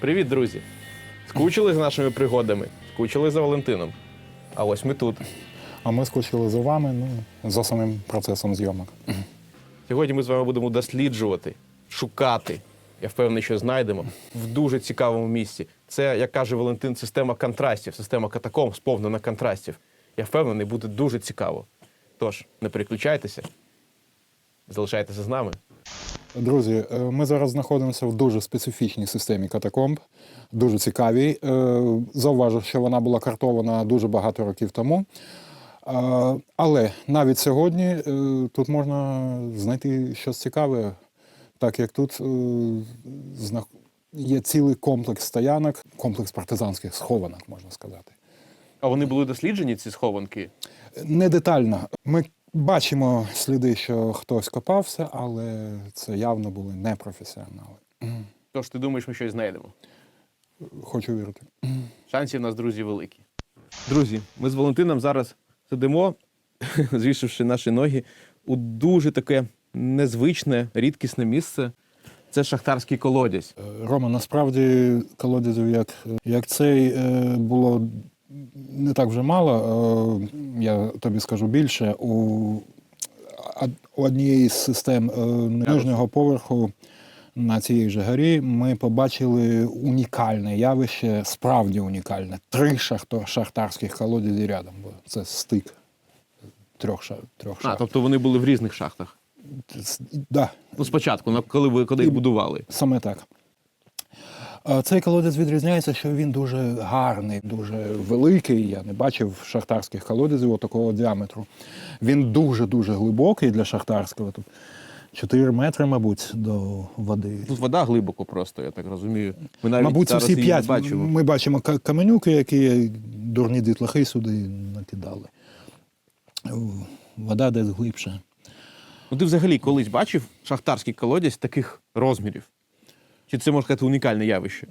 Привіт, друзі! Скучили за нашими пригодами? Скучили за Валентином. А ось ми тут. А ми скучили за вами, ну, за самим процесом зйомок. Сьогодні ми з вами будемо досліджувати, шукати. Я впевнений, що знайдемо в дуже цікавому місці. Це, як каже Валентин, система контрастів, система катакомб сповнена контрастів. Я впевнений, буде дуже цікаво. Тож, не переключайтеся, залишайтеся з нами. Друзі, е, ми зараз знаходимося в дуже специфічній системі катакомб, дуже цікавій. Е, Зауважу, що вона була картована дуже багато років тому. Е, Але навіть сьогодні тут можна знайти щось цікаве, так як тут є цілий комплекс стоянок, комплекс партизанських схованок, можна сказати. А вони були досліджені, ці схованки? Не детально. Ми бачимо сліди, що хтось копався, але це явно були не професіонали. Тож ти думаєш, ми щось знайдемо? Хочу вірити. Шансів у нас, друзі, великі. Друзі, ми з Валентином зараз сидимо, звішивши наші ноги, у дуже таке незвичне, рідкісне місце. Це шахтарський колодязь. Е, Рома, насправді колодязів, як, як цей, е, було не так вже мало. Е, Я тобі скажу більше. У, однієї з систем е, нижнього поверху на цій же горі ми побачили унікальне явище, справді унікальне. Три шахто, шахтарських колодязі рядом. було. Це стик трьох, трьох А, тобто вони були в різних шахтах. Да, Ну, спочатку, коли ви коли їх будували. Саме так. Цей колодязь відрізняється, що він дуже гарний, дуже великий. Я не бачив шахтарських колодязів такого діаметру. Він дуже-дуже глибокий для шахтарського. Тут 4 метри, мабуть, до води. Тут вода глибоко просто, я так розумію. Ми навіть Мабуть, зараз усі її не п'ять. бачимо. Ми бачимо ка- каменюки, які дурні дітлахи сюди накидали. Вода десь глибше. Ну ти взагалі колись бачив шахтарський колодязь таких розмірів? Чи це можна сказати унікальне явище?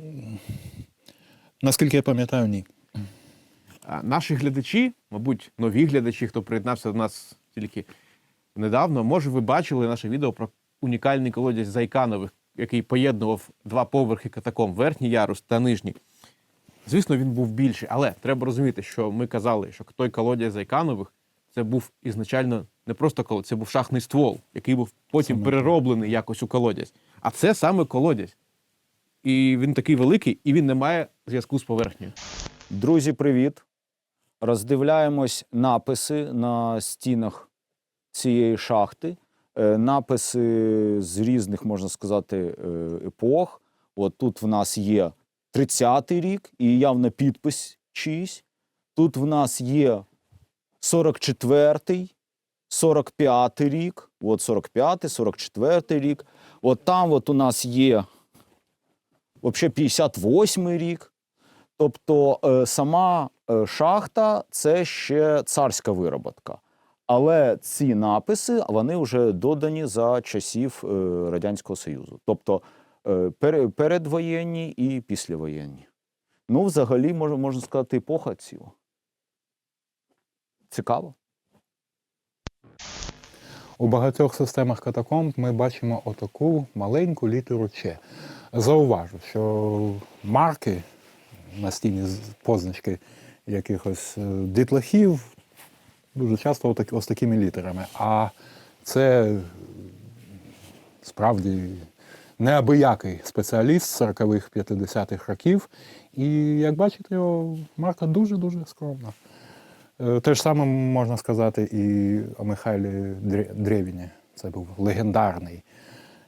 Наскільки я пам'ятаю, ні. А наші глядачі, мабуть, нові глядачі, хто приєднався до нас тільки недавно, може, ви бачили наше відео про унікальний колодязь Зайканових, який поєднував два поверхи катакомб, верхній ярус та нижній. Звісно, він був більший, але треба розуміти, що ми казали, що той колодязь Зайканових це був ізначально не просто колодязь, це був шахтний ствол, який був потім Саме перероблений якось у колодязь. А це саме колодязь. І він такий великий, і він не має зв'язку з поверхнею. Друзі, привіт! Роздивляємось написи на стінах цієї шахти. Е, Написи з різних, можна сказати, е, епох. От тут в нас є 30-й рік і явно підпис чийсь. Тут в нас є 44-й, 45-й рік. От 45-й, 44-й рік. От там от у нас є взагалі 58-й рік. Тобто е, сама е, шахта це ще царська вироботка. Але ці написи вони вже додані за часів е, Радянського Союзу. Тобто пере- передвоєнні і післявоєнні. Ну, взагалі, можна сказати, епоха ціла. Цікаво. У багатьох системах катакомб ми бачимо отаку маленьку літеру Ч. Зауважу, що марки на стіні позначки якихось е, дітлахів дуже часто ось такими літерами. А це справді неабиякий спеціаліст 40-х, 50-х років. І як бачите, його марка дуже-дуже скромна. Е, Те ж саме можна сказати і о Михайлі Дрєвіні. Це був легендарний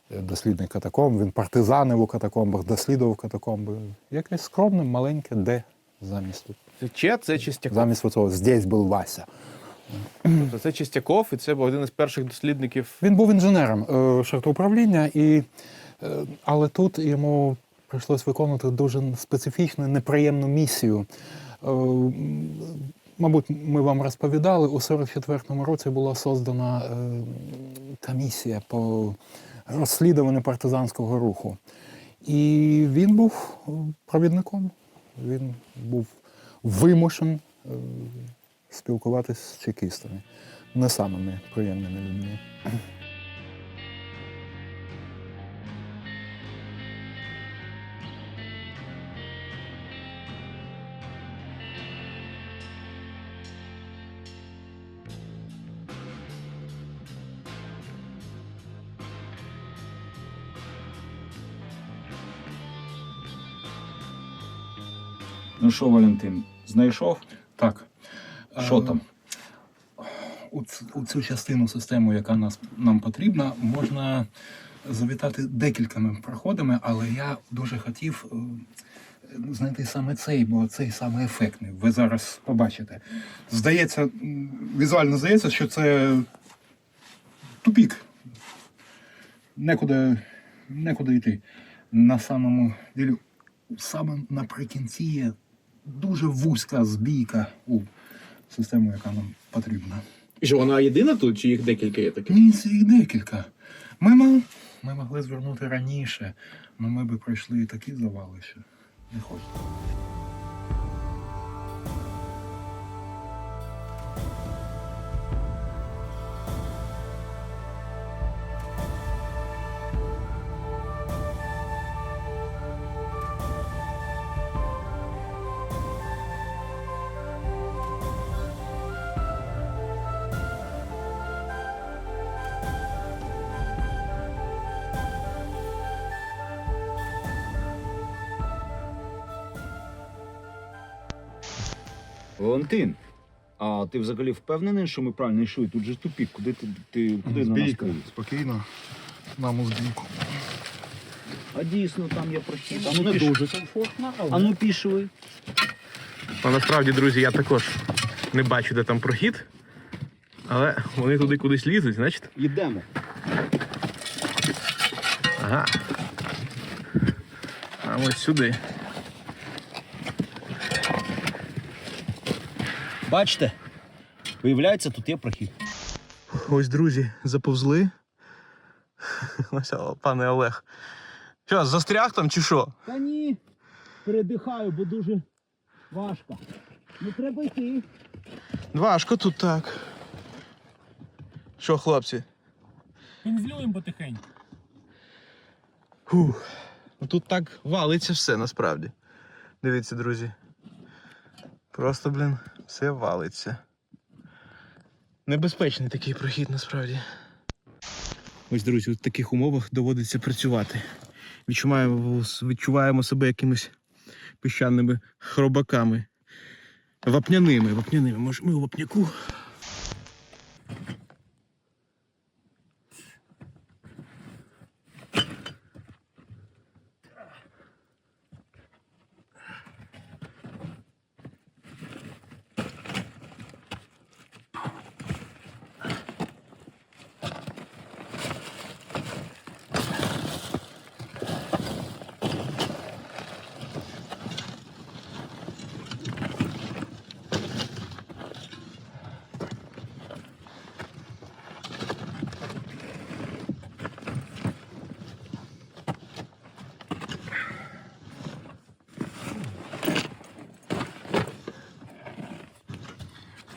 дослідник катакомб. Він партизанив у катакомбах, дослідував катакомби. Якесь скромне, маленьке де замість тут. Це Че, це Чистяков. Замість оцього «здесь був Вася. Тобто це Чистяков, і це був один із перших дослідників. Він був інженером е, шахтоуправління, і, е, але тут йому прийшлось виконувати дуже специфічну, неприємну місію. Е, Мабуть, ми вам розповідали, у 44-му році була создана комісія по розслідуванню партизанського руху. І він був провідником. Він був вимушен е, спілкуватися з чекістами, не самими приємними людьми. Ну що, Валентин, знайшов? Так. Що Е, там? У, ц- у цю частину системи, яка нас, нам потрібна, можна завітати декількома проходами, але я дуже хотів е, знайти саме цей, бо цей саме ефектний. Ви зараз побачите. Здається, візуально здається, що це тупік. Некуди, некуди йти. На самому ділі, саме наприкінці є дуже вузька збійка у систему, яка нам потрібна. І що вона єдина тут, чи їх декілька є таких? Ні, це їх декілька. Ми, мо- ми могли звернути раніше, але ми би пройшли такі завали, що не хочеться. Валентин, а ти взагалі впевнений, що ми правильно йшли? Тут же тупік. Куди ти, ти куди на нас повіз? спокійно. Нам у збійку. А дійсно там є прохід. А Ну, ну, не піш... дуже комфортно, але а ну пішли. А насправді, друзі, я також не бачу, де там прохід. Але вони туди кудись лізуть, значить. Йдемо. Ага. А ось сюди. Бачите? Виявляється, тут є прохід. Ось, друзі, заповзли. Ось, пане Олег. Що, застряг там чи що? Та ні, передихаю, бо дуже важко. Не треба йти. Важко тут так. Що, хлопці? Пензлюємо потихеньку. Фух. Ну тут так валиться все насправді. Дивіться, друзі. Просто, блін, все валиться. Небезпечний такий прохід насправді. Ось, друзі, у таких умовах доводиться працювати. Відчуваємо, відчуваємо себе якимись піщаними хробаками. Вапняними, вапняними. Може, ми у вапняку.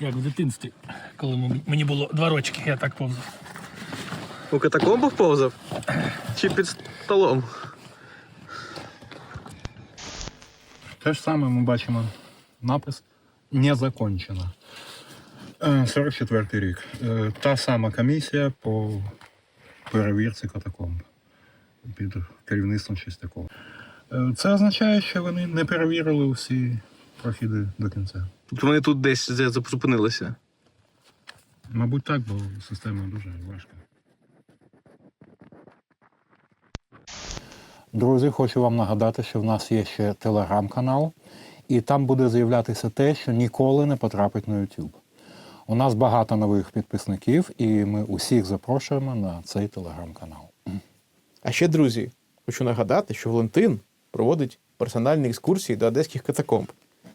Як в дитинстві, коли мені було два рочки, я так повзав. У катакомбах повзав? Чи під столом? Те ж саме ми бачимо напис не закончено. Е, 44 рік. Е, Та сама комісія по перевірці катакомб під керівництвом Чистякова. Е, Це означає, що вони не перевірили усі прохіди до кінця. Тобто вони тут десь зупинилися. Мабуть, так, бо система дуже важка. Друзі, хочу вам нагадати, що в нас є ще телеграм-канал, і там буде з'являтися те, що ніколи не потрапить на YouTube. У нас багато нових підписників, і ми усіх запрошуємо на цей телеграм-канал. А ще, друзі, хочу нагадати, що Валентин проводить персональні екскурсії до одеських катакомб.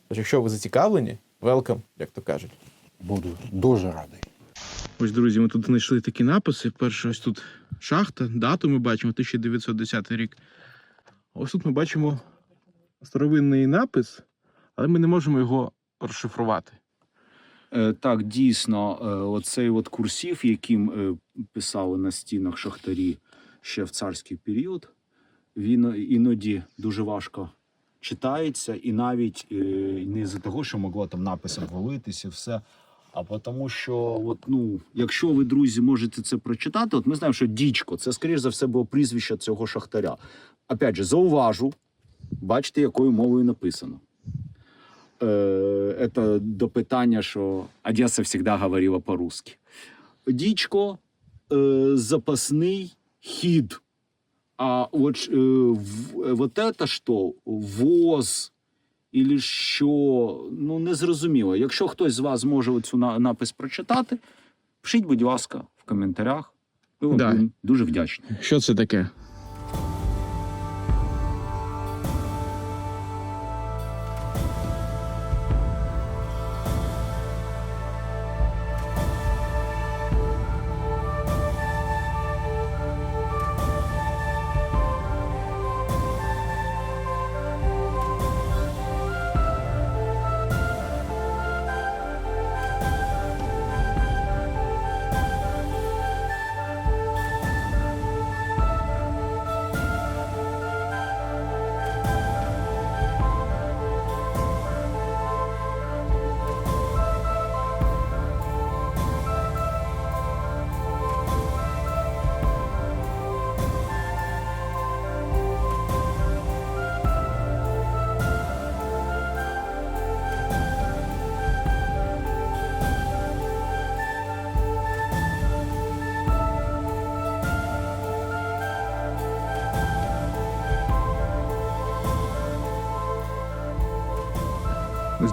Тож, якщо ви зацікавлені, велкам, як то кажуть. Буду дуже радий. Ось, друзі, ми тут знайшли такі написи. Перше, ось тут шахта, дату ми бачимо 1910 рік. Ось тут ми бачимо старовинний напис, але ми не можемо його розшифрувати. Е, так, дійсно, е, оцей от курсів, яким е, писали на стінах шахтарі ще в царський період, він іноді дуже важко читається, і навіть е, не з-за того, що могло там напис обвалитися, все. А тому, що, от, ну, якщо ви, друзі, можете це прочитати, от ми знаємо, що Дічко, це, скоріш за все, було прізвище цього шахтаря. Опять же, зауважу, бачите, якою мовою написано. е, це до питання, що Одеса завжди говорила по-русски. Дічко е, запасний хід. А от, ж, е, в, вот это що? Воз і що? Ну, не зрозуміло. Якщо хтось з вас може цю на- напис прочитати, пишіть, будь ласка, в коментарях. Ми вам Да. дуже вдячні. Що це таке?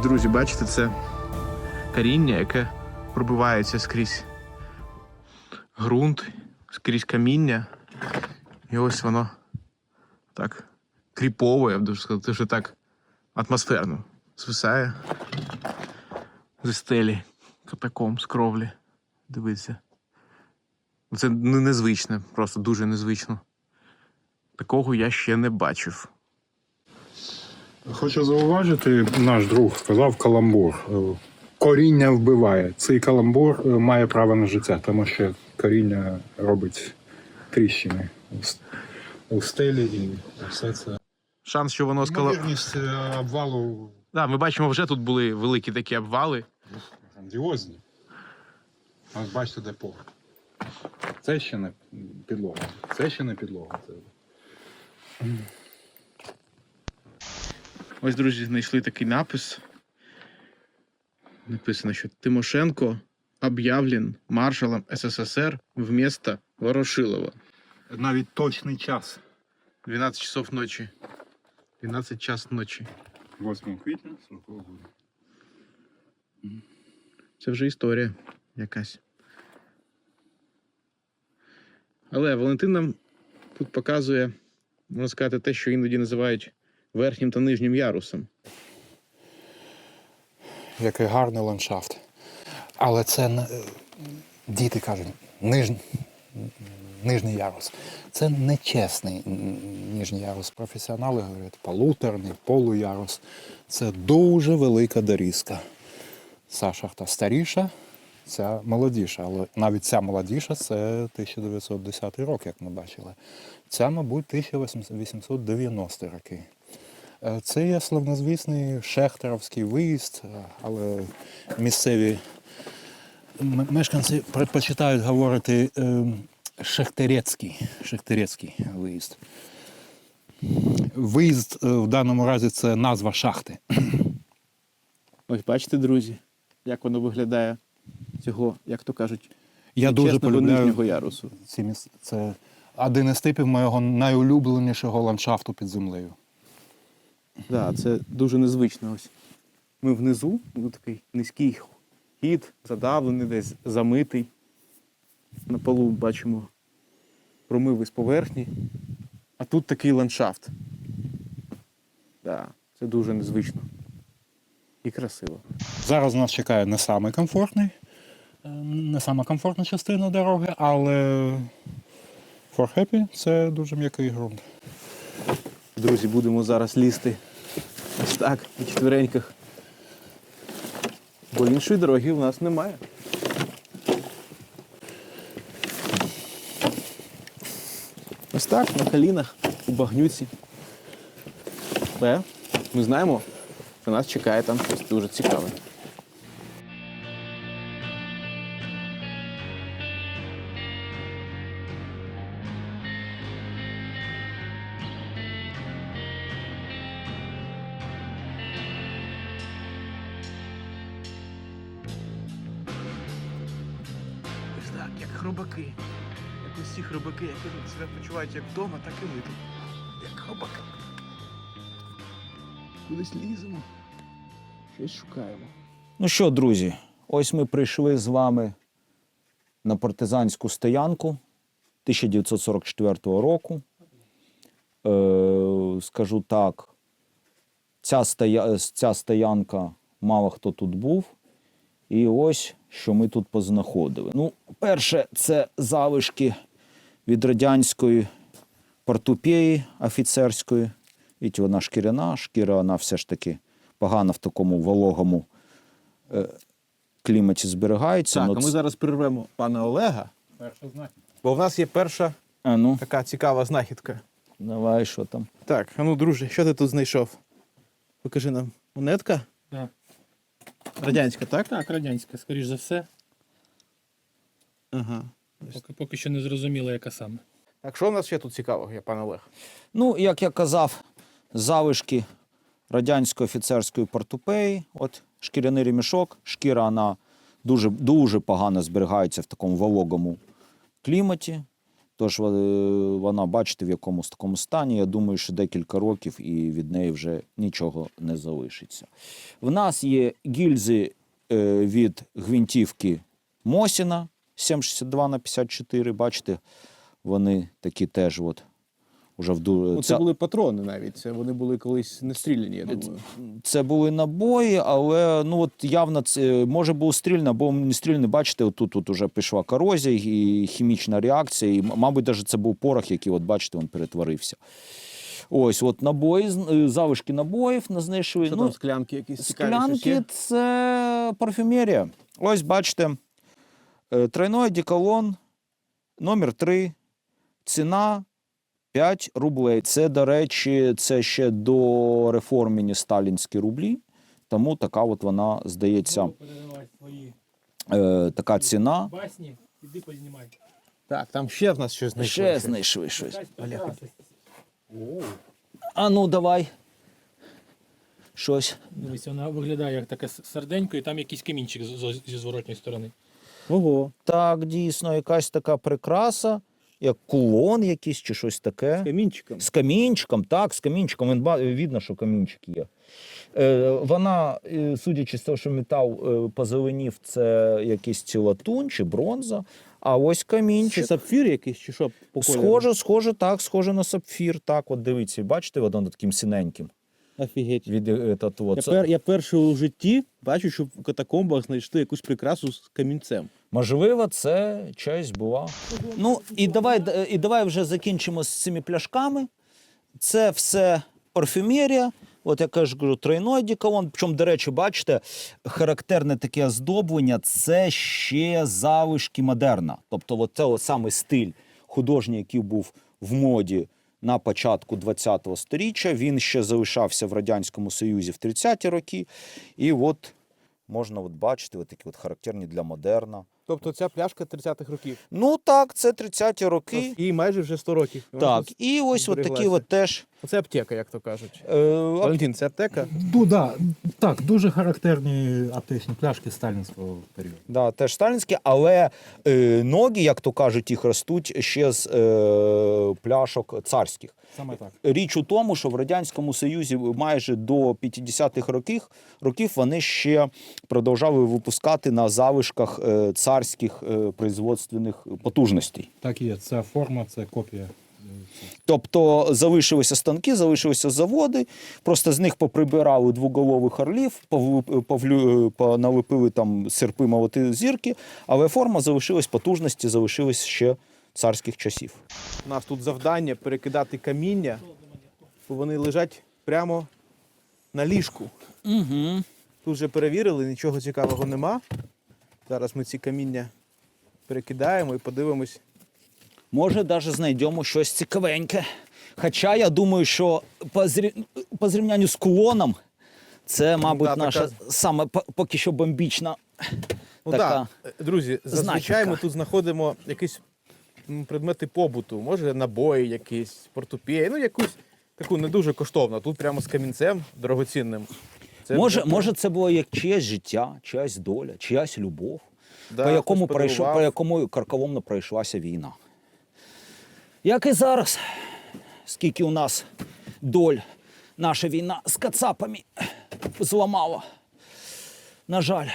Друзі, бачите, це коріння, яке пробивається скрізь ґрунт, скрізь каміння. І ось воно так кріпово, я б дуже сказав, дуже так атмосферно звисає зі стелі катаком з кровлі. Дивіться. Це не- незвичне, просто дуже незвично. Такого я ще не бачив. Хочу зауважити, наш друг сказав каламбур. Е, Коріння вбиває. Цей каламбур е, має право на життя, тому що коріння робить тріщини у стелі і все це. Шанс, що воно скала. Е, обвалу Да, ми бачимо, вже тут були великі такі обвали. грандіозні. Ось бачите, де поверх. Це ще не підлога. Це ще не підлога. Це... Ось, друзі, знайшли такий напис. Написано, що Тимошенко об'явлен маршалом СССР вместо Ворошилова. Навіть точний час. 12 часов ночі. 12 час ночі. 8 квітня 40 року. Це вже історія якась. Але Валентин нам тут показує, можна сказати, те, що іноді називають верхнім та нижнім ярусом. Який гарний ландшафт. Але це діти кажуть, ниж, нижній ярус. Це нечесний нижній ярус. Професіонали говорять полуторний, полуярус. Це дуже велика дорізка. Ця шахта старіша, ця молодіша. Але навіть ця молодіша це 1910 рок, як ми бачили. Ця, мабуть, 1890 роки. Е, Це є славнозвісний шехтеровський виїзд, е, але місцеві мешканці предпочитають говорити е, шехтерецький, шехтерецький виїзд. Виїзд е, в даному разі це назва шахти. Ось бачите, друзі, як воно виглядає цього, як то кажуть, Я дуже полюбляю нижнього ярусу. ці міс... Це один із типів моєго найулюбленішого ландшафту під землею. Да, це дуже незвично. Ось. Ми внизу, ну, такий низький хід, задавлений, десь замитий. На полу бачимо промиви з поверхні. А тут такий ландшафт. Да, це дуже незвично. І красиво. Зараз нас чекає не саме комфортний, е, не сама комфортна частина дороги, але for happy це дуже м'який ґрунт. Друзі, будемо зараз лізти ось так, на четвереньках. Бо іншої дороги в нас немає. Ось так, на колінах, у багнюці. Але ми знаємо, що нас чекає там щось дуже цікаве. Почувають як вдома, так і ми тут. Як хробаки. Кудись ліземо. Щось шукаємо. Ну що, друзі, ось ми прийшли з вами на партизанську стоянку 1944 року. Е, скажу так, ця, стоя... ця стоянка мало хто тут був. І ось що ми тут познаходили. Ну, перше, це залишки від радянської портупеї офіцерської. Видите, вона шкіряна, шкіра вона все ж таки погано в такому вологому е, кліматі зберігається. Так, Ну, а ми ц- зараз перервемо пана Олега, Перша знак. бо в нас є перша А ну, така цікава знахідка. давай, що там? Так, а ну, друже, що ти тут знайшов? Покажи нам. Монетка? Да. Радянська, так? Так, радянська, скоріш за все. Ага. Поки, поки що не зрозуміло, яка саме. Так, що у нас ще тут цікавого є, пан Олег? Ну, як я казав, залишки радянської офіцерської портупеї, от шкіряний ремішок, шкіра вона дуже, дуже погано зберігається в такому вологому кліматі. Тож е, вона, бачите, в якомусь такому стані. Я думаю, що декілька років і від неї вже нічого не залишиться. В нас є гільзи е, від гвинтівки Мосіна 7,62 на 54. Бачите, вони такі теж от, уже в Ну, це були патрони навіть. Це вони були колись не стріляні, я думаю. це були набої, але ну от явно це може був стрільний, або не стрільний. Бачите, отут тут уже пішла корозія і хімічна реакція. І, мабуть, навіть це був порох, який, от бачите, він перетворився. Ось, от набої, е, залишки набоїв не знайшли. Що ну, там склянки якісь Склянки це парфюмерія. Ось бачите, е, тройной деколон, номер 3, ціна 5 рублей. Це, до речі, це ще до реформені сталінські рублі. Тому така от вона, здається, е, така ціна. басні, іди познімай. Так, там ще в нас щось знайшли. Ще знайшли щось. Олег. А ну давай. Щось. Дивись, вона виглядає як таке серденько, і там якийсь камінчик з- з- зі зворотньої сторони. Ого. Так, дійсно, якась така прикраса, як кулон якийсь чи щось таке. Камінчиком. З камінчиком, так, з камінчиком. Він видно, що камінчик є. Е, вона, е, судячи з того, що метал е, позеленів, це якийсь латунь чи бронза. А ось Це камінчик. сапфір якийсь чи що по кольору? Схоже, схоже, так, схоже на сапфір. Так, от дивіться, бачите, воно таким синеньким. Офігеть. Від, е, та, то, Я, пер, я перше у житті бачу, що в катакомбах знайшли якусь прикрасу з камінцем. Можливо, це честь була. Ну і давай, е, і давай вже закінчимо з цими пляшками. Це все парфюмерія. От я кажу, кажу, тройной діколон. Причому, до речі, бачите, характерне таке оздоблення це ще залишки модерна. Тобто, от це от саме стиль художній, який був в моді на початку ХХ століття. Він ще залишався в Радянському Союзі в 30-ті роки. І от можна от бачити, от такі от характерні для модерна. Тобто ця пляшка 30-х років. Ну так, це 30-ті роки. І майже вже 100 років. Так, і ось от такі от теж. Це аптека, як то кажуть. Е, Валентин, це аптека? Ну, да, так, дуже характерні аптечні пляшки сталінського періоду. Да, теж сталінські, але е, ноги, як то кажуть, їх ростуть ще з е, пляшок царських. Саме так. Річ у тому, що в Радянському Союзі майже до 50-х років, років вони ще продовжали випускати на залишках е, царських е, производственних потужностей. Так і є. Ця форма, це копія. Тобто залишилися станки, залишилися заводи, просто з них поприбирали двоголових орлів, повлю- поналепили там серпи молоти зірки, але форма залишилась, потужності залишились ще царських часів. У нас тут завдання перекидати каміння, бо вони лежать прямо на ліжку. Угу. Тут вже перевірили, нічого цікавого нема. Зараз ми ці каміння перекидаємо і подивимось. Може, навіть знайдемо щось цікавеньке. Хоча я думаю, що по, зрі- по зрівнянню з кулоном, це, мабуть, Да, така- наша саме по- поки що бомбічна. Ну Така так, друзі, зазвичай знахідка. ми тут знаходимо якісь предмети побуту, може набої якісь, портупеї, ну якусь таку не дуже коштовну. Тут прямо з камінцем дорогоцінним. Це Може, вже- може, це було як чиясь життя, чиясь доля, чиясь любов. Да, по, якому пройшов, по якому карколомно пройшлася війна. Як і зараз, скільки у нас доль наша війна з кацапами зламала. На жаль.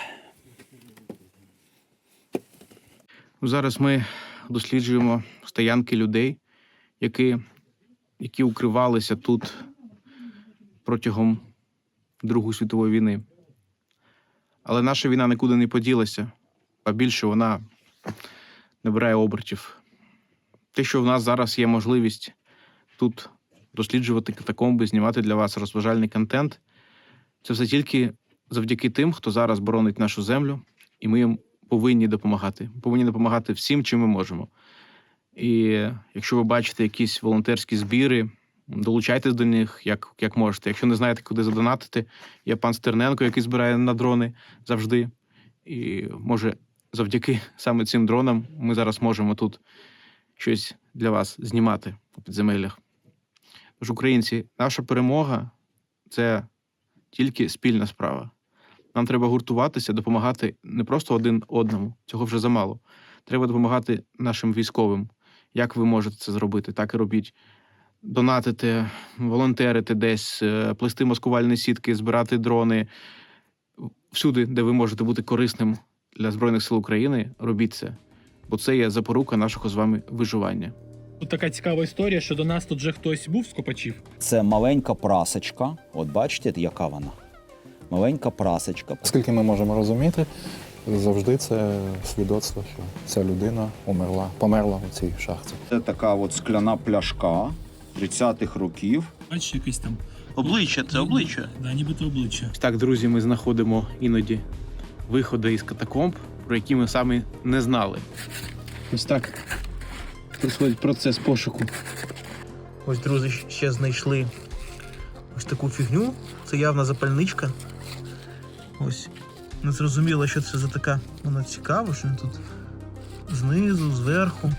Зараз ми досліджуємо стоянки людей, які, які укривалися тут протягом Другої світової війни. Але наша війна нікуди не поділася, а більше вона набирає обертів. Те, що в нас зараз є можливість тут досліджувати катакомби, знімати для вас розважальний контент, це все тільки завдяки тим, хто зараз боронить нашу землю, і ми їм повинні допомагати. Повинні допомагати всім, чим ми можемо. І якщо ви бачите якісь волонтерські збіри, долучайтесь до них як, як можете. Якщо не знаєте, куди задонатити, є пан Стерненко, який збирає на дрони завжди. І може, завдяки саме цим дронам ми зараз можемо тут щось для вас знімати у підземеллях. Тож, українці, наша перемога це тільки спільна справа. Нам треба гуртуватися, допомагати не просто один одному, цього вже замало. Треба допомагати нашим військовим. Як ви можете це зробити, так і робіть. Донатити, волонтерити десь, е, плести маскувальні сітки, збирати дрони. Всюди, де ви можете бути корисним для Збройних сил України, робіть це. Бо це є запорука нашого з вами виживання. Тут така цікава історія, що до нас тут вже хтось був з копачів. Це маленька прасочка. От бачите, яка вона? Маленька прасочка. Скільки ми можемо розуміти, завжди це свідоцтво, що ця людина умерла, померла у цій шахті. Це така от скляна пляшка 30-х років. Бачиш, якийсь там. Обличчя це обличчя. Да, нібито обличчя. Так, друзі, ми знаходимо іноді виходи із катакомб, про які ми самі не знали. Ось так проходить процес пошуку. Ось, друзі, ще знайшли ось таку фігню. Це явна запальничка. Ось. Не зрозуміло, що це за така. Вона цікава, що він тут знизу, зверху.